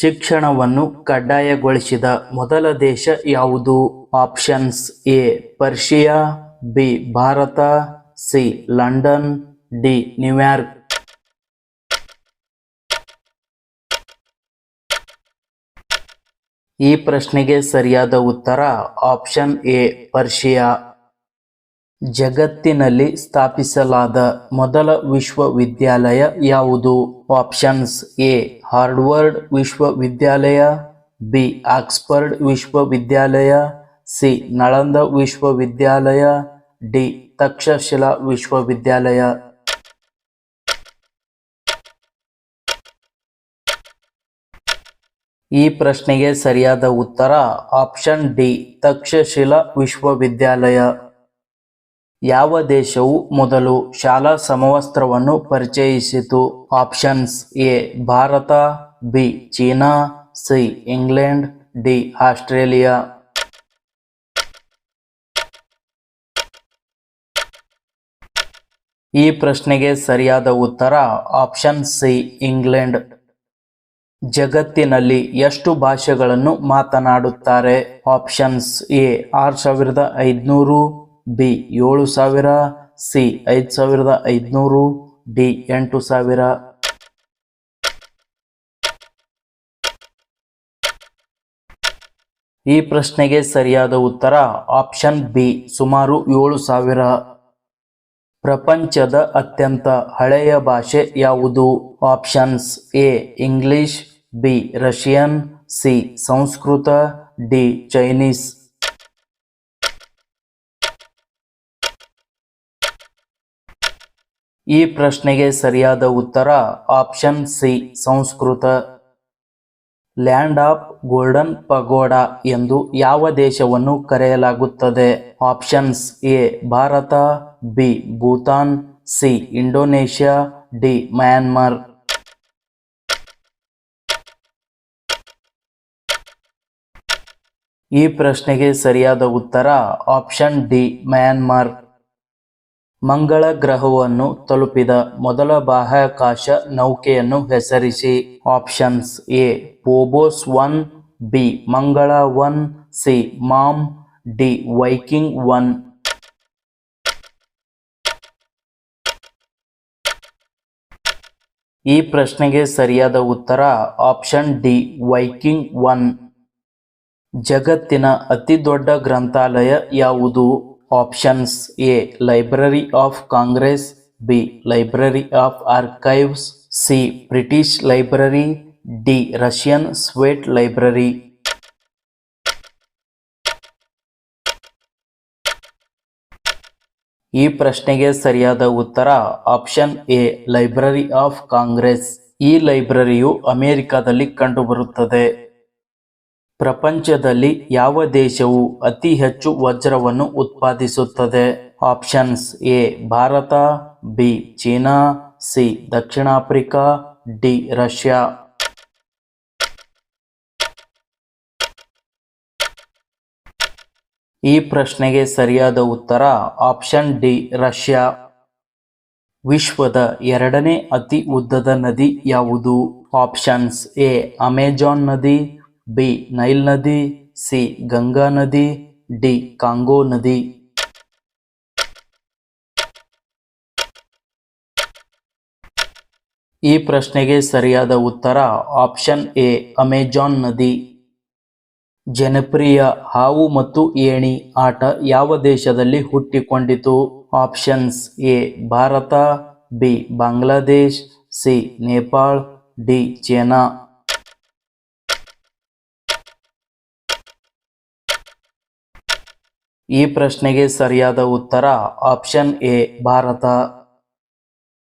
ಶಿಕ್ಷಣವನ್ನು ಕಡ್ಡಾಯಗೊಳಿಸಿದ ಮೊದಲ ದೇಶ ಯಾವುದು? Options A, Persia, B, Bharat, C, London, D, New York. ಈ ಪ್ರಶ್ನೆಗೆ ಸರಿಯಾದ ಉತ್ತರ ಆಪ್ಷನ್ ಎ, ಪರ್ಷಿಯಾ. ಜಗತ್ತಿನಲ್ಲಿ ಸ್ಥಾಪಿಸಲಾದ ಮೊದಲ ವಿಶ್ವವಿದ್ಯಾಲಯ ಯಾವುದು? ಆಪ್ಷನ್ಸ್ ಎ ಹಾರ್ಡ್ವರ್ಡ್ ವಿಶ್ವವಿದ್ಯಾಲಯ ಬಿ ಆಕ್ಸ್ಫರ್ಡ್ ವಿಶ್ವವಿದ್ಯಾಲಯ ಸಿ ನಳಂದ ವಿಶ್ವವಿದ್ಯಾಲಯ ಡಿ ತಕ್ಷಶಿಲಾ ವಿಶ್ವವಿದ್ಯಾಲಯ. ಈ ಪ್ರಶ್ನೆಗೆ ಸರಿಯಾದ ಉತ್ತರ ಆಪ್ಷನ್ ಡಿ ತಕ್ಷಶಿಲಾ ವಿಶ್ವವಿದ್ಯಾಲಯ. ಯಾವ ದೇಶವು ಮೊದಲು ಶಾಲಾ ಸಮವಸ್ತ್ರವನ್ನು ಪರಿಚಯಿಸಿತು? Options A, Bharat, B, China, C, England, D, Australia. ಈ ಪ್ರಶ್ನೆಗೆ ಸರಿಯಾದ ಉತ್ತರ ಆಪ್ಷನ್ ಸಿ, ಇಂಗ್ಲೆಂಡ್. ಜಗತ್ತಿನಲ್ಲಿ ಎಷ್ಟು ಭಾಷೆಗಳನ್ನು ಮಾತನಾಡುತ್ತಾರೆ? ಆಪ್ಷನ್ಸ್ ಎ, ಆರು ಸಾವಿರದ ಐದುನೂರು ಬಿ ಏಳು ಸಾವಿರ, ಸಿ ಐದು ಸಾವಿರದ ಐದುನೂರು, ಡಿ ಎಂಟು ಸಾವಿರ. ಈ ಪ್ರಶ್ನೆಗೆ ಸರಿಯಾದ ಉತ್ತರ ಆಪ್ಷನ್ ಬಿ, ಸುಮಾರು ಏಳು ಸಾವಿರ. ಪ್ರಪಂಚದ ಅತ್ಯಂತ ಹಳೆಯ ಭಾಷೆ ಯಾವುದು? Options A, English, B, Russian, C, Sanskrit, D, Chinese. ಈ ಪ್ರಶ್ನೆಗೆ ಸರಿಯಾದ ಉತ್ತರ option C, Sanskrit. Land of golden pagoda ಎಂದು ಯಾವ ದೇಶವನ್ನು ಕರೆಯಲಾಗುತ್ತದೆ? Options A, Bharat, B, Bhutan, C, Indonesia, D, Myanmar. ಈ ಪ್ರಶ್ನೆಗೆ ಸರಿಯಾದ ಉತ್ತರ ಆಪ್ಷನ್ ಡಿ, ಮ್ಯಾನ್ಮಾರ್. ಮಂಗಳ ಗ್ರಹವನ್ನು ತಲುಪಿದ ಮೊದಲ ಬಾಹ್ಯಾಕಾಶ ನೌಕೆಯನ್ನು ಹೆಸರಿಸಿ options A Phobos one, B, Mangala one, C, MOM, D, Viking one. ಈ ಪ್ರಶ್ನೆಗೆ ಸರಿಯಾದ ಉತ್ತರ ಆಪ್ಷನ್ ಡಿ, ವೈಕಿಂಗ್ ಒನ್. ಜಗತ್ತಿನ ಅತಿದೊಡ್ಡ ಗ್ರಂಥಾಲಯ ಯಾವುದು? Options A library of Congress B library of archives C British library D Russian state library ಈ ಪ್ರಶ್ನೆಗೆ ಸರಿಯಾದ ಉತ್ತರ option A library of Congress ಈ ಲೈಬ್ರರಿಯು ಅಮೆರಿಕಾದಲ್ಲಿ ಕಂಡುಬರುತ್ತದೆ. ಪ್ರಪಂಚದಲ್ಲಿ ಯಾವ ದೇಶವು ಅತಿ ಹೆಚ್ಚು ವಜ್ರವನ್ನು ಉತ್ಪಾದಿಸುತ್ತದೆ? Options A, Bharat, B, China, C, Dakshina Africa, D, Russia. ಈ ಪ್ರಶ್ನೆಗೆ ಸರಿಯಾದ ಉತ್ತರ ಆಪ್ಷನ್ ಡಿ, ರಷ್ಯಾ. ವಿಶ್ವದ ಎರಡನೇ ಅತಿ ಉದ್ದದ ನದಿ ಯಾವುದು? ಆಪ್ಷನ್ಸ್ ಎ, ಅಮೆಜಾನ್ ನದಿ ಬಿ. ನೈಲ್ ನದಿ, ಸಿ. ಗಂಗಾ ನದಿ, ಡಿ. ಕಾಂಗೋ ನದಿ. ಈ ಪ್ರಶ್ನೆಗೆ ಸರಿಯಾದ ಉತ್ತರ ಆಪ್ಷನ್ ಎ, ಅಮೆಜಾನ್ ನದಿ. ಜನಪ್ರಿಯ ಹಾವು ಮತ್ತು ಏಣಿ ಆಟ ಯಾವ ದೇಶದಲ್ಲಿ ಹುಟ್ಟಿಕೊಂಡಿತು? Options A, Bharat, B. Bangladesh, C. Nepal, D. China. ಈ ಪ್ರಶ್ನೆಗೆ ಸರಿಯಾದ ಉತ್ತರ ಆಪ್ಷನ್ ಎ, ಭಾರತ.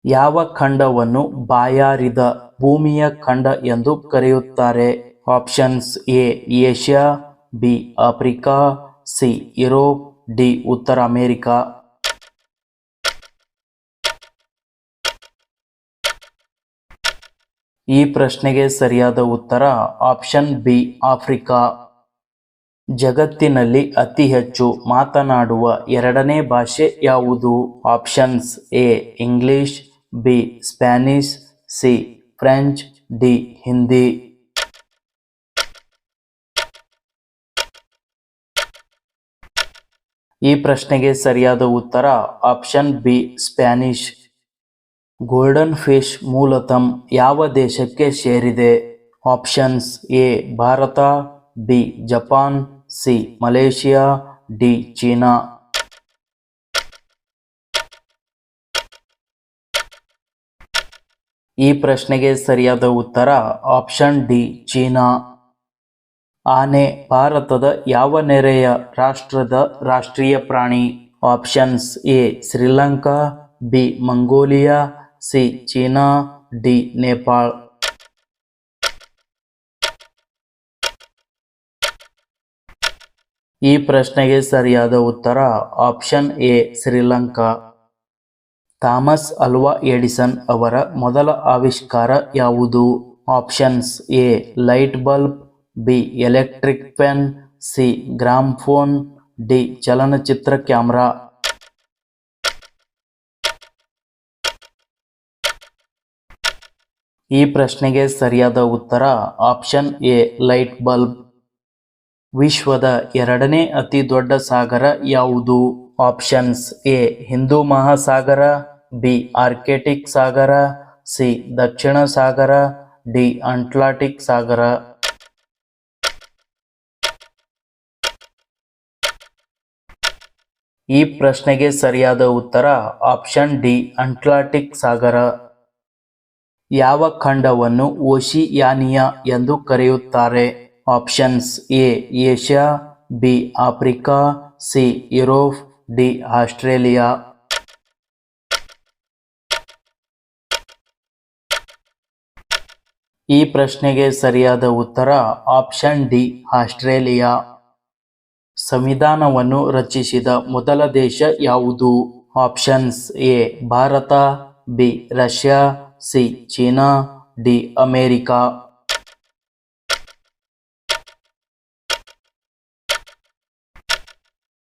ಯಾವ ಖಂಡವನ್ನು ಬಾಯಾರಿದ ಭೂಮಿಯ ಖಂಡ ಎಂದು ಕರೆಯುತ್ತಾರೆ? Options A, Asia, B, Africa, C, Europe, D, ಉತ್ತರ ಅಮೆರಿಕಾ. ಈ ಪ್ರಶ್ನೆಗೆ ಸರಿಯಾದ ಉತ್ತರ ಆಪ್ಷನ್ ಬಿ, ಆಫ್ರಿಕಾ. ಜಗತ್ತಿನಲ್ಲಿ ಅತಿ ಹೆಚ್ಚು ಮಾತನಾಡುವ ಎರಡನೇ ಭಾಷೆ ಯಾವುದು? Options A, English, B, Spanish, C, French, D, Hindi. ಈ ಪ್ರಶ್ನೆಗೆ ಸರಿಯಾದ ಉತ್ತರ option B, Spanish. Golden fish ಮೂಲತಃ ಯಾವ ದೇಶಕ್ಕೆ ಸೇರಿದೆ? Options A, Bharat, B, Japan C, Malaysia, D, China. ಈ ಪ್ರಶ್ನೆಗೆ ಸರಿಯಾದ ಉತ್ತರ ಆಪ್ಷನ್ ಡಿ, ಚೀನಾ. ಆನೆ, ಭಾರತದ ಯಾವ ನೆರೆಯ ರಾಷ್ಟ್ರದ ರಾಷ್ಟ್ರೀಯ ಪ್ರಾಣಿ? Options A, Sri Lanka, B, Mongolia, C, China, D, Nepal. ಈ ಪ್ರಶ್ನೆಗೆ ಸರಿಯಾದ ಉತ್ತರ option A, Sri Lanka. Thomas Alva Edison ಅವರ ಮೊದಲ ಆವಿಷ್ಕಾರ ಯಾವುದು? Options A, light bulb, B, electric pen, C gramophone D, ಚಲನಚಿತ್ರ ಕ್ಯಾಮ್ರಾ. ಈ ಪ್ರಶ್ನೆಗೆ ಸರಿಯಾದ ಉತ್ತರ ಆಪ್ಷನ್ ಎ, ಲೈಟ್ ಬಲ್ಬ್. ವಿಶ್ವದ ಎರಡನೇ ಅತಿ ದೊಡ್ಡ ಸಾಗರ ಯಾವುದು? ಆಪ್ಷನ್ಸ್ ಎ, ಹಿಂದೂ ಮಹಾಸಾಗರ, ಬಿ, ಆರ್ಕೆಟಿಕ್ ಸಾಗರ, ಸಿ, ದಕ್ಷಿಣ ಸಾಗರ, ಡಿ, ಅಂಟ್ಲಾಟಿಕ್ ಸಾಗರ. ಈ ಪ್ರಶ್ನೆಗೆ ಸರಿಯಾದ ಉತ್ತರ ಆಪ್ಷನ್ ಡಿ, ಅಂಟ್ಲಾಟಿಕ್ ಸಾಗರ. ಯಾವ ಖಂಡವನ್ನು ಓಶಿಯಾನಿಯಾ ಎಂದು ಕರೆಯುತ್ತಾರೆ? Options A Asia B Africa C Europe D Australia ಈ ಪ್ರಶ್ನೆಗೆ ಸರಿಯಾದ ಉತ್ತರ ಆಪ್ಷನ್ ಡಿ ಆಸ್ಟ್ರೇಲಿಯಾ ಸಂವಿಧಾನವನ್ನು ರಚಿಸಿದ ಮೊದಲ ದೇಶ ಯಾವುದು? Options A Bharat B Russia C China D America.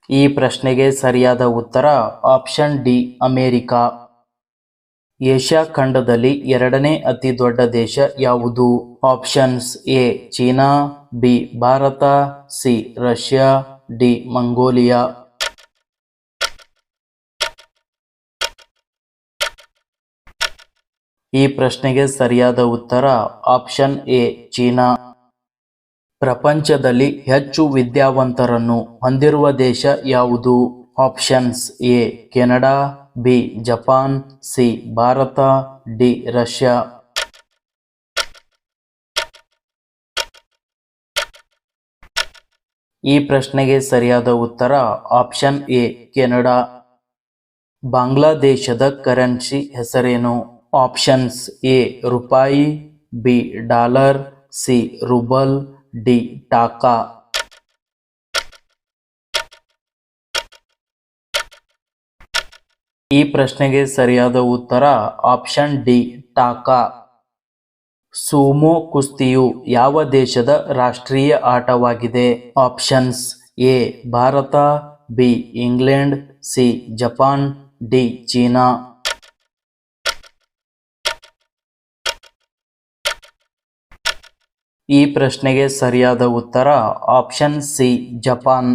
ಈ ಪ್ರಶ್ನೆಗೆ ಸರಿಯಾದ ಉತ್ತರ ಆಪ್ಷನ್ ಡಿ, ಅಮೇರಿಕಾ. ಏಷ್ಯಾ ಖಂಡದಲ್ಲಿ ಎರಡನೇ ಅತಿ ದೊಡ್ಡ ದೇಶ ಯಾವುದು? Options A, China, B, Bharat, C, Russia, D, Mongolia. ಈ ಪ್ರಶ್ನೆಗೆ ಸರಿಯಾದ ಉತ್ತರ ಆಪ್ಷನ್ ಎ, ಚೀನಾ. ಪ್ರಪಂಚದಲ್ಲಿ ಹೆಚ್ಚು ವಿದ್ಯಾವಂತರನ್ನು ಹೊಂದಿರುವ ದೇಶ ಯಾವುದು? Options A, Canada, B, Japan, C, Bharat, D, Russia. ಈ ಪ್ರಶ್ನೆಗೆ ಸರಿಯಾದ ಉತ್ತರ ಆಪ್ಷನ್ ಎ, ಕೆನಡಾ. ಬಾಂಗ್ಲಾದೇಶದ ಕರೆನ್ಸಿ ಹೆಸರೇನು? ಆಪ್ಷನ್ಸ್ ಎ, ರೂಪಾಯಿ, B, dollar, C, rouble. D, taka. ಈ ಪ್ರಶ್ನೆಗೆ ಸರಿಯಾದ ಉತ್ತರ ಆಪ್ಷನ್ ಡಿ, ಟಾಕಾ. ಸೂಮೋ ಕುಸ್ತಿಯು ಯಾವ ದೇಶದ ರಾಷ್ಟ್ರೀಯ ಆಟವಾಗಿದೆ? Options A, Bharat, B, England, C, Japan, D, China. ಈ ಪ್ರಶ್ನೆಗೆ ಸರಿಯಾದ ಉತ್ತರ ಆಪ್ಷನ್ ಸಿ, ಜಪಾನ್.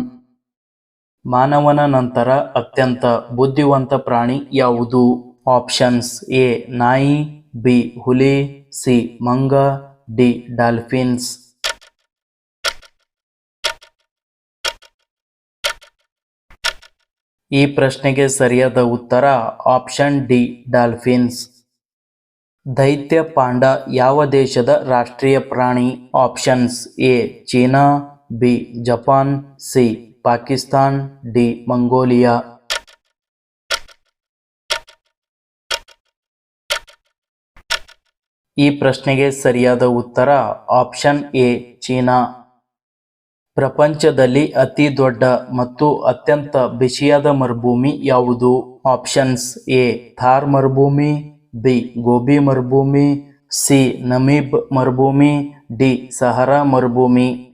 ಮಾನವನ ನಂತರ ಅತ್ಯಂತ ಬುದ್ಧಿವಂತ ಪ್ರಾಣಿ ಯಾವುದು? ಆಪ್ಷನ್ಸ್ ಎ, ನಾಯಿ, ಬಿ, ಹುಲಿ, ಸಿ, ಮಂಗ, ಡಿ, ಡಾಲ್ಫಿನ್ಸ್. ಈ ಪ್ರಶ್ನೆಗೆ ಸರಿಯಾದ ಉತ್ತರ ಆಪ್ಷನ್ ಡಿ, ಡಾಲ್ಫಿನ್ಸ್. ದೈತ್ಯ ಪಾಂಡ ಯಾವ ದೇಶದ ರಾಷ್ಟ್ರೀಯ ಪ್ರಾಣಿ? Options A, China, B, Japan, C, Pakistan, D, Mongolia. ಈ ಪ್ರಶ್ನೆಗೆ ಸರಿಯಾದ ಉತ್ತರ ಆಪ್ಷನ್ ಎ, ಚೀನಾ. ಪ್ರಪಂಚದಲ್ಲಿ ಅತಿ ದೊಡ್ಡ ಮತ್ತು ಅತ್ಯಂತ ಬಿಸಿಯಾದ ಮರುಭೂಮಿ ಯಾವುದು? ಆಪ್ಷನ್ಸ್ ಎ, ಥಾರ್ ಮರುಭೂಮಿ. ಬಿ. ಗೋಬಿ ಮರುಭೂಮಿ, ಸಿ. ನಮೀಬ್ ಮರುಭೂಮಿ, ಡಿ. ಸಹರಾ ಮರುಭೂಮಿ.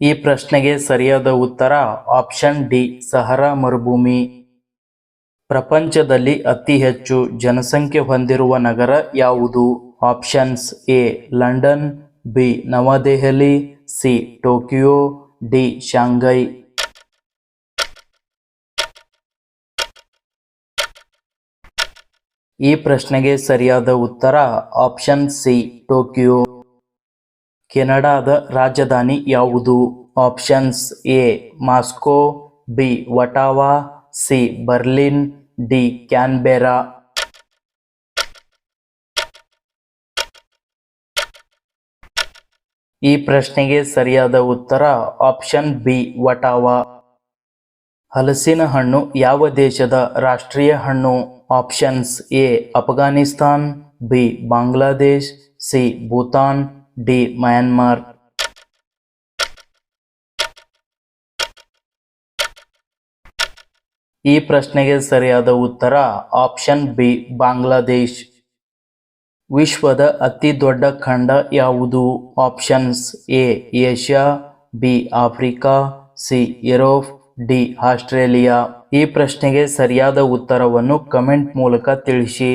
ಈ ಪ್ರಶ್ನೆಗೆ ಸರಿಯಾದ ಉತ್ತರ ಆಪ್ಷನ್ ಡಿ. ಸಹರಾ ಮರುಭೂಮಿ. ಪ್ರಪಂಚದಲ್ಲಿ ಅತಿ ಹೆಚ್ಚು ಜನಸಂಖ್ಯೆ ಹೊಂದಿರುವ ನಗರ ಯಾವುದು? Options A. London, B. Nava Delhi, C. Tokyo, D. Shanghai. ಈ ಪ್ರಶ್ನೆಗೆ ಸರಿಯಾದ ಉತ್ತರ ಆಪ್ಷನ್ ಸಿ, ಟೋಕಿಯೋ. ಕೆನಡಾದ ರಾಜಧಾನಿ ಯಾವುದು? Options A, Moscow. B Ottawa C, Berlin. D, Canberra. ಈ ಪ್ರಶ್ನೆಗೆ ಸರಿಯಾದ ಉತ್ತರ ಆಪ್ಷನ್ ಬಿ ವಟಾವಾ ಹಲಸಿನ ಹಣ್ಣು ಯಾವ ದೇಶದ ರಾಷ್ಟ್ರೀಯ ಹಣ್ಣು? Options A Afghanistan B Bangladesh C Bhutan D Myanmar ಈ ಪ್ರಶ್ನೆಗೆ ಸರಿಯಾದ ಉತ್ತರ ಆಪ್ಷನ್ ಬಿ ಬಾಂಗ್ಲಾದೇಶ್ ವಿಶ್ವದ ಅತಿ ದೊಡ್ಡ ಖಂಡ ಯಾವುದು? Options A Asia B Africa C Europe D Australia. ಈ ಪ್ರಶ್ನೆಗೆ ಸರಿಯಾದ ಉತ್ತರವನ್ನು ಕಮೆಂಟ್ ಮೂಲಕ ತಿಳಿಸಿ.